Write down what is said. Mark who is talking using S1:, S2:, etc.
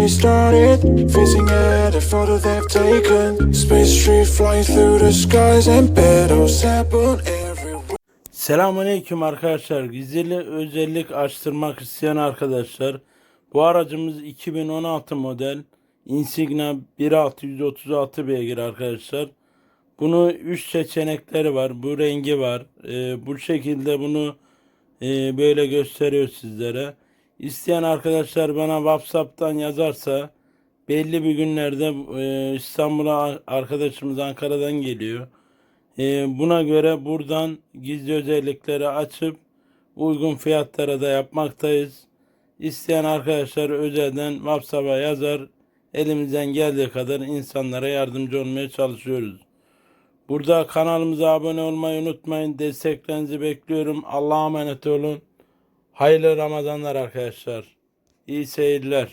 S1: Fizzing at a photo they've taken. Space tree flying through the skies and battles happen.
S2: Selamünaleyküm arkadaşlar. Gizli özellik açtırmak isteyen arkadaşlar. Bu aracımız 2016 model Insignia 1636 beygir arkadaşlar. Bunu 3 seçenekleri var. Bu rengi var. Ee, bu şekilde bunu e, böyle gösteriyor sizlere. İsteyen arkadaşlar bana WhatsApp'tan yazarsa belli bir günlerde e, İstanbul'a arkadaşımız Ankara'dan geliyor. Ee, buna göre buradan gizli özellikleri açıp uygun fiyatlara da yapmaktayız. İsteyen arkadaşlar özelden WhatsApp'a yazar. Elimizden geldiği kadar insanlara yardımcı olmaya çalışıyoruz. Burada kanalımıza abone olmayı unutmayın. Desteklerinizi bekliyorum. Allah'a emanet olun. Hayırlı Ramazanlar arkadaşlar. İyi seyirler.